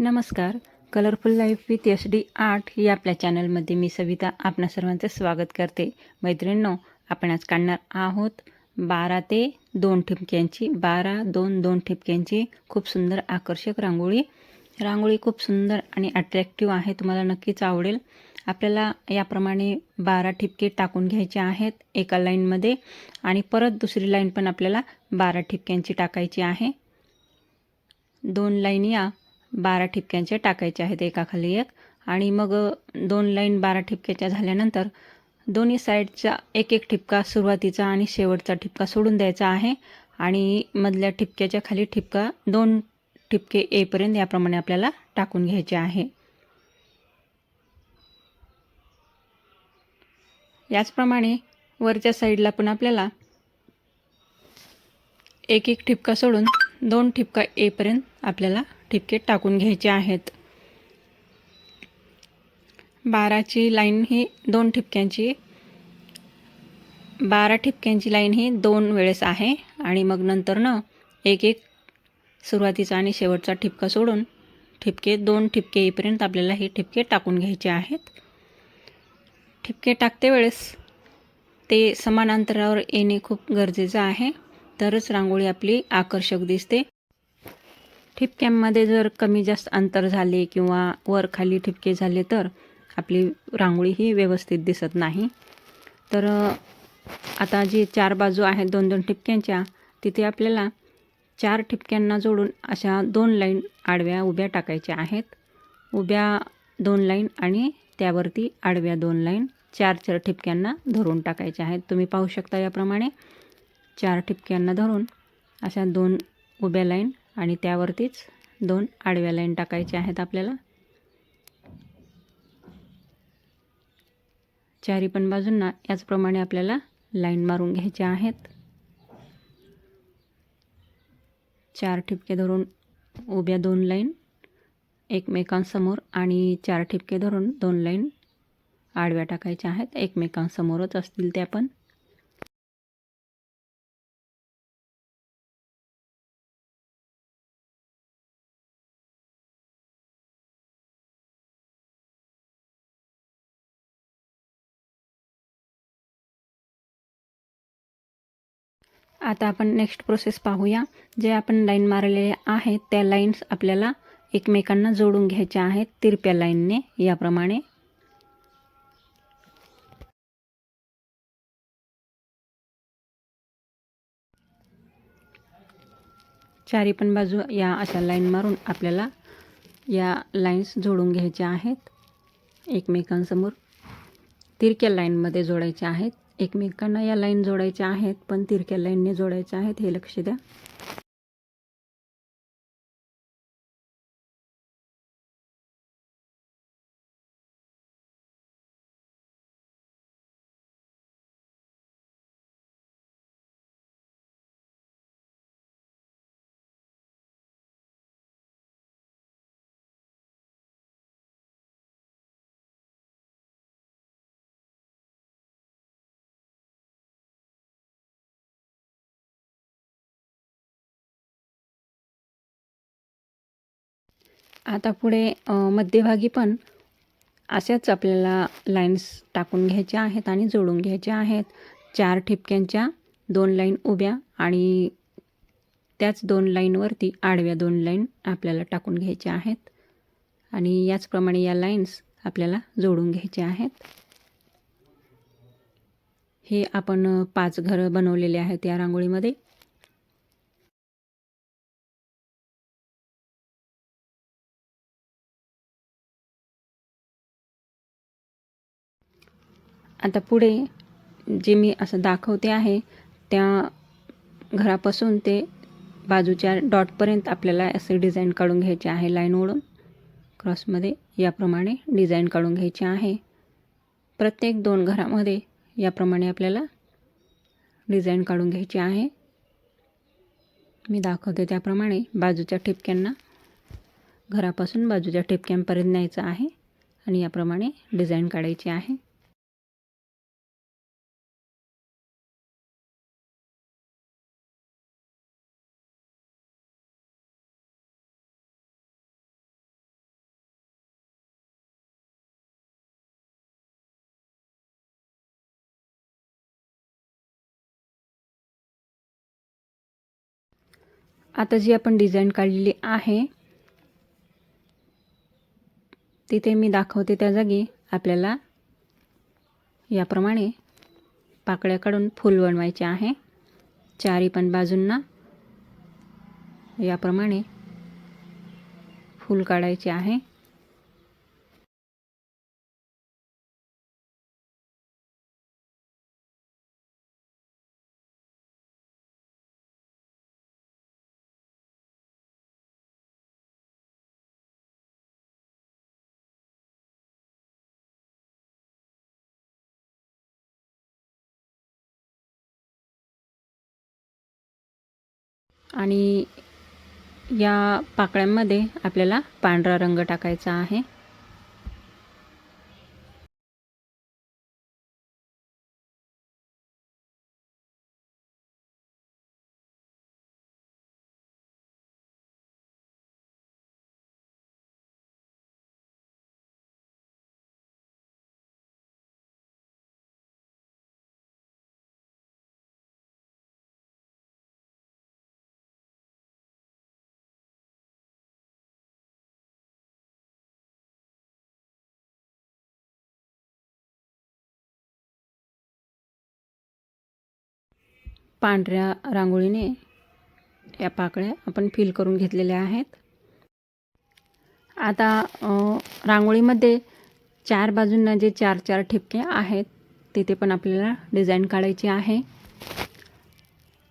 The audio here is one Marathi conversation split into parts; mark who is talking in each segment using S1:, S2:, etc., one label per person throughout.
S1: नमस्कार. Colourful life with S D art या आपल्या चॅनलमध्ये मी सविता आपणा सर्वांचं स्वागत करते. मैत्रिणींनो आपण आज काढणार आहोत बारा ते दोन ठिपक्यांची बारा दोन दोन ठिपक्यांची खूप सुंदर आकर्षक रांगोळी. रांगोळी खूप सुंदर आणि अट्रॅक्टिव्ह आहे तुम्हाला नक्कीच आवडेल. आपल्याला याप्रमाणे बारा ठिपके टाकून घ्यायचे आहेत एका लाईनमध्ये आणि परत दुसरी लाईन पण आपल्याला बारा ठिपक्यांची टाकायची आहे. दोन लाईन या बारा ठिपक्यांचे टाकायचे आहेत एकाखाली एक. आणि मग दोन लाईन बारा ठिपक्याच्या झाल्यानंतर दोन्ही साईडचा एक एक ठिपका सुरुवातीचा आणि शेवटचा ठिपका सोडून द्यायचा आहे. आणि मधल्या ठिपक्याच्या खाली ठिपका दोन ठिपके येईपर्यंत याप्रमाणे आपल्याला टाकून घ्यायचे आहे. याचप्रमाणे वरच्या साईडला पण आपल्याला एक एक ठिपका सोडून दोन ठिपका एपर्यंत आपल्याला ठिपके टाकून घ्यायचे आहेत. बाराची लाईन ही दोन ठिपक्यांची. बारा ठिपक्यांची लाईन ही दोन वेळेस आहे आणि मग नंतर न एक एक सुरुवातीचा आणि शेवटचा ठिपका सोडून ठिपके दोन ठिपके येईपर्यंत आपल्याला हे ठिपके टाकून घ्यायचे आहेत. ठिपके टाकते वेळेस ते समान अंतरावर येणे खूप गरजेचं आहे. तरच रांगोळी आपली आकर्षक दिसते. ठिपक्यांमध्ये जर कमी जास्त अंतर झाले किंवा वर खाली ठिपके झाले तर आपली रांगोळी ही व्यवस्थित दिसत नाही. तर आता जी चार बाजू आहेत दोन दोन ठिपक्यांच्या तिथे आपल्याला चार ठिपक्यांना जोडून अशा दोन लाईन आडव्या उभ्या टाकायच्या आहेत. उभ्या दोन लाईन आणि त्यावरती आडव्या दोन लाईन चार चार ठिपक्यांना धरून टाकायच्या आहेत. तुम्ही पाहू शकता याप्रमाणे चार ठिपक्यांना धरून अशा दोन उभ्या लाईन आणि त्यावरतीच दोन आडव्या लाईन टाकायच्या आहेत आपल्याला. चारी पण बाजूंना याचप्रमाणे आपल्याला लाईन मारून घ्यायच्या आहेत. चार ठिपके धरून उभ्या दोन लाईन एकमेकांसमोर आणि चार ठिपके धरून दोन लाईन आडव्या टाकायच्या आहेत. एकमेकांसमोरच असतील त्या पण. आता आपण नेक्स्ट प्रोसेस पाहूया. जे आपण लाईन मारलेले आहेत त्या लाईन्स आपल्याला एकमेकांना जोडून घ्यायच्या आहेत तिरप्या लाईनने याप्रमाणे. चारी पण बाजू या अशा लाईन मारून आपल्याला या लाईन्स जोडून घ्यायच्या आहेत. एकमेकांसमोर तिरक्या लाईनमध्ये जोडायच्या आहेत. एकमेकांना या लाईन जोडायच्या आहेत पण तिरक्या लाईनने जोडायच्या आहेत हे लक्ष द्या. आता पुढे मध्यभागी पण अशाच आपल्याला लाईन्स टाकून घ्यायच्या आहेत आणि जोडून घ्यायच्या आहेत. चार ठिपक्यांच्या दोन लाईन उभ्या आणि त्याच दोन लाईनवरती आडव्या दोन लाईन आपल्याला टाकून घ्यायच्या आहेत. आणि याचप्रमाणे या लाईन्स आपल्याला जोडून घ्यायच्या आहेत. हे आपण पाच घरं बनवलेले आहेत या रांगोळीमध्ये. आता पुढे जे मी असं दाखवते आहे त्या घरापासून ते बाजूच्या डॉटपर्यंत आपल्याला असे डिझाईन काढून घ्यायचे आहे लाईन ओढून. क्रॉसमध्ये याप्रमाणे डिझाईन काढून घ्यायचे आहे. प्रत्येक दोन घरामध्ये याप्रमाणे आपल्याला डिझाईन काढून घ्यायची आहे. मी दाखवते त्याप्रमाणे बाजूच्या ठिपक्यांना घरापासून बाजूच्या ठिपक्यांपर्यंत न्यायचं आहे आणि याप्रमाणे डिझाईन काढायची आहे. आता जी आपण डिझाईन काढलेली आहे तिथे मी दाखवते त्या जागी आपल्याला याप्रमाणे पाकळ्या काढून फूल बनवायचे आहे. चारी पण बाजूंना याप्रमाणे फूल काढायचे आहे. आणि या पाकळ्यांमध्ये आपल्याला पांढरा रंग टाकायचा आहे. पांढऱ्या रांगोळीने या पाकळ्या आपण फिल करून घेतलेल्या आहेत. आता रांगोळीमध्ये चार बाजूंना जे चार चार ठिपके आहेत तिथे पण आपल्याला डिझाईन काढायची आहे.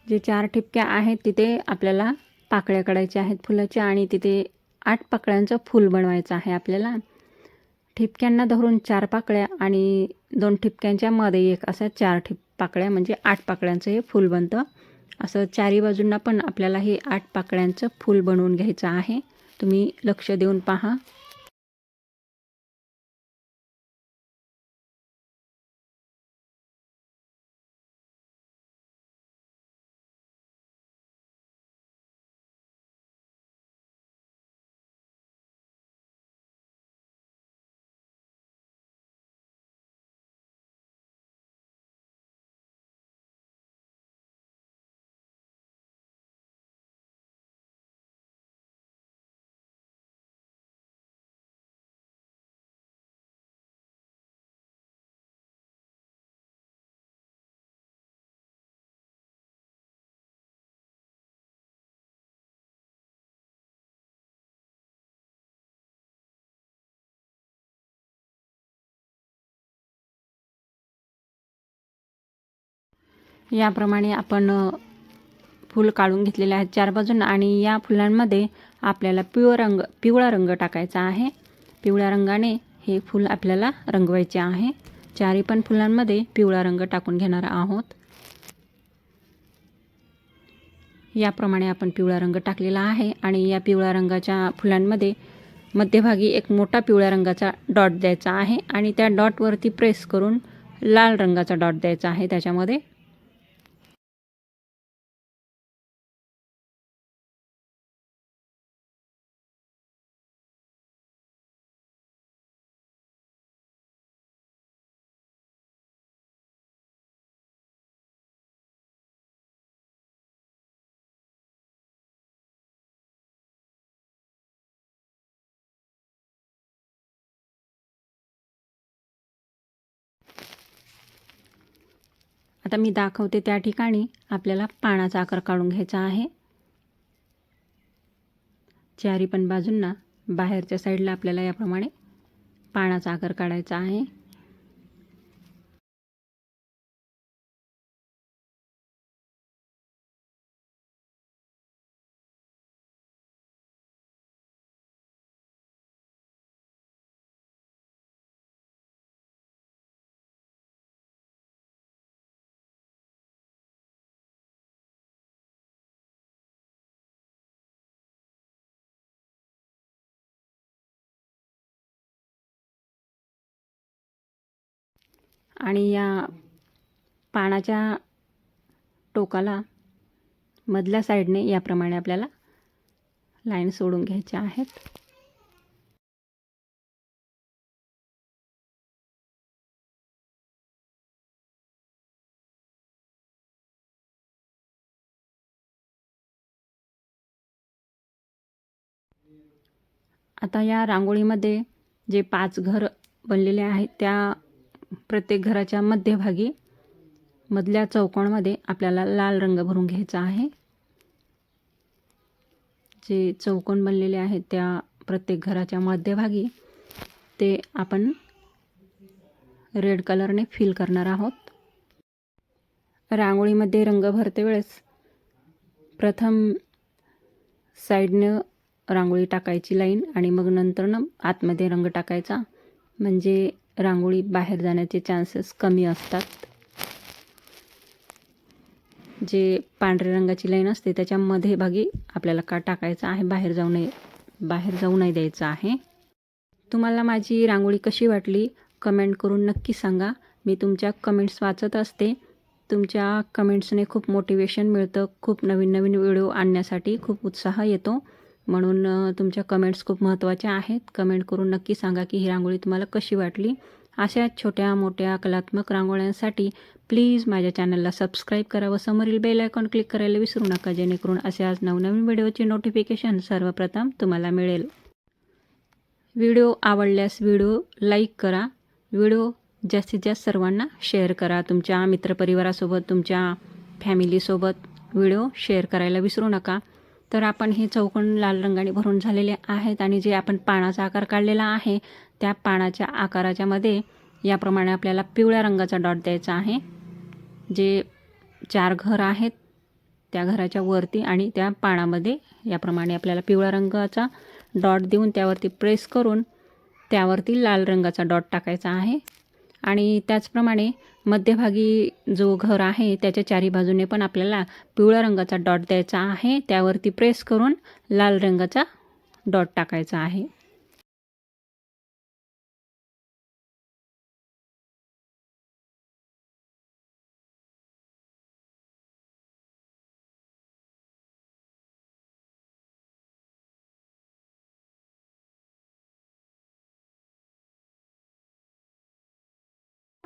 S1: जे चार ठिपक्या आहेत तिथे आपल्याला पाकळ्या काढायच्या आहेत फुलाच्या आणि तिथे आठ पाकळ्यांचं फूल बनवायचं आहे आपल्याला. ठिपक्यांना धरून चार पाकळ्या आणि दोन ठिपक्यांच्या मध्ये एक असा चार ठिप पाकळ्या म्हणजे आठ पाकळ्यांचं हे फूल बनतं. असं चारी बाजूंना पण आपल्याला हे आठ पाकळ्यांचं फूल बनवून घ्यायचं आहे. तुम्ही लक्ष देऊन पहा. याप्रमाणे आपण फूल काढून घेतलेले आहेत चार बाजून आणि या फुलांमध्ये आपल्याला पिवळ रंग पिवळा रंग टाकायचा आहे. पिवळ्या रंगाने हे फूल आपल्याला रंगवायचे आहे. चारी पण फुलांमध्ये पिवळा रंग टाकून घेणार आहोत. याप्रमाणे आपण पिवळा रंग टाकलेला आहे आणि या पिवळ्या रंगाच्या फुलांमध्ये मध्यभागी एक मोठा पिवळ्या रंगाचा डॉट द्यायचा आहे आणि त्या डॉटवरती प्रेस करून लाल रंगाचा डॉट द्यायचा आहे. त्याच्यामध्ये आता मी दाखवते त्या ठिकाणी आपल्याला पानाचा आकार काढून घ्यायचा आहे. चारी पण बाजूंना बाहेरच्या साईडला आपल्याला याप्रमाणे पानाचा आकार काढायचा आहे. आणि या पानाच्या टोकाला मधल्या साईडने याप्रमाणे आपल्याला लाईन सोडून घ्यायच्या आहेत. आता या रांगोळीमध्ये जे पाच घर बनलेले आहेत त्या प्रत्येक घराच्या मध्यभागी मधल्या चौकोनमध्ये आपल्याला लाल रंग भरून घ्यायचा आहे. जे चौकोन बनलेले आहेत त्या प्रत्येक घराच्या मध्यभागी ते आपण रेड कलरने फिल करणार आहोत. रांगोळीमध्ये रंग भरते वेळेस प्रथम साईडनं रांगोळी टाकायची लाईन आणि मग नंतरनं आतमध्ये रंग टाकायचा. म्हणजे रांगोळी बाहेर जाण्याचे चान्सेस कमी असतात. जे पांढऱ्या रंगाची लाईन असते त्याच्यामध्ये भागी आपल्याला का टाकायचं आहे? बाहेर जाऊ नये. बाहेर जाऊ नाही द्यायचं आहे. तुम्हाला माझी रांगोळी कशी वाटली? कमेंट करून नक्की सांगा. मी तुमच्या कमेंट्स वाचत असते. तुमच्या कमेंट्सने खूप मोटिवेशन मिळतं. खूप नवीन नवीन व्हिडिओ आणण्यासाठी खूप उत्साह येतो. म्हणून तुमच्या कमेंट्स खूप महत्त्वाच्या आहेत. कमेंट करून नक्की सांगा की ही रांगोळी तुम्हाला कशी वाटली. अशा छोट्या मोठ्या कलात्मक रांगोळ्यांसाठी प्लीज माझ्या चॅनलला सबस्क्राईब करा व समोरील बेल आयकॉन क्लिक करायला विसरू नका जेणेकरून असे आज नवनवीन व्हिडिओचे नोटिफिकेशन सर्वप्रथम तुम्हाला मिळेल. व्हिडिओ आवडल्यास व्हिडिओ लाईक करा. व्हिडिओ जास्तीत जास्त सर्वांना शेअर करा. तुमच्या मित्रपरिवारासोबत तुमच्या फॅमिलीसोबत व्हिडिओ शेअर करायला विसरू नका. तर आपण हे चौकोन लाल रंगाने भरून झालेले आहेत आणि जे आपण पानाचा आकार काढलेला आहे त्या पानाच्या आकाराच्यामध्ये याप्रमाणे आपल्याला पिवळ्या रंगाचा डॉट द्यायचा आहे. जे चार घर आहेत त्या घराच्या वरती आणि त्या पानामध्ये याप्रमाणे आपल्याला पिवळ्या रंगाचा डॉट देऊन त्यावरती प्रेस करून त्यावरती लाल रंगाचा डॉट टाकायचा आहे. आणि त्याचप्रमाणे मध्यभागी जो घर आहे त्याच्या चारी बाजूने पण आपल्याला पिवळ्या रंगाचा डॉट द्यायचा आहे. त्यावरती प्रेस करून लाल रंगाचा डॉट टाकायचा आहे.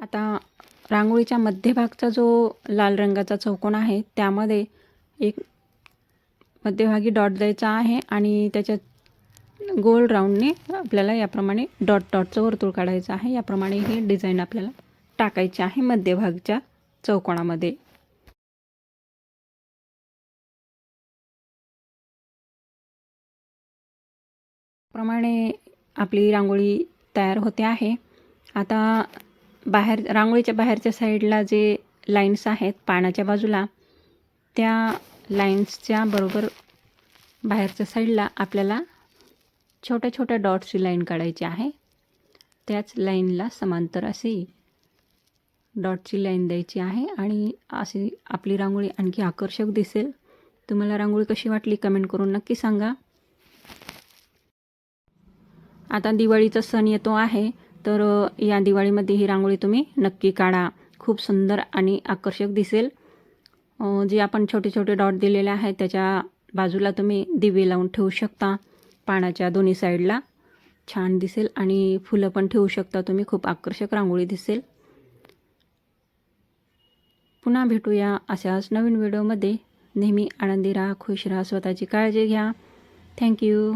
S1: आता रांगोळीच्या मध्यभागचा जो लाल रंगाचा चौकोन आहे त्यामध्ये एक मध्यभागी डॉट द्यायचा आहे आणि त्याच्यात गोल राऊंडने आपल्याला याप्रमाणे डॉट डॉटचं वर्तुळ काढायचं आहे. याप्रमाणे ही डिझाईन आपल्याला टाकायची आहे मध्यभागच्या चौकोनामध्ये. प्रमाणे आपली रांगोळी तयार होते आहे. आता बाहेर रांगोळीच्या बाहेरच्या साईडला जे लाईन्स आहेत पाण्याच्या बाजूला त्या लाईन्सच्या बरोबर बाहेरच्या साईडला आपल्याला छोट्या छोट्या डॉट्सची लाईन काढायची आहे. त्याच लाईनला समांतर अशी डॉटची लाईन द्यायची आहे आणि अशी आपली रांगोळी आणखी आकर्षक दिसेल. तुम्हाला रांगोळी कशी वाटली कमेंट करून नक्की सांगा. आता दिवाळीचा सण येतो आहे. तर या दिवाळीमध्ये ही रांगोळी तुम्ही नक्की काढा. खूप सुंदर आणि आकर्षक दिसेल. जे आपण छोटे छोटे डॉट दिलेले आहेत त्याच्या बाजूला तुम्ही दिवे लावून ठेवू शकता. पाण्याच्या दोन्ही साईडला छान दिसेल आणि फुलं पण ठेवू शकता तुम्ही. खूप आकर्षक रांगोळी दिसेल. पुन्हा भेटूया अशाच नवीन व्हिडिओमध्ये. नेहमी आनंदी राहा खुश राहा स्वतःची काळजी घ्या. थँक्यू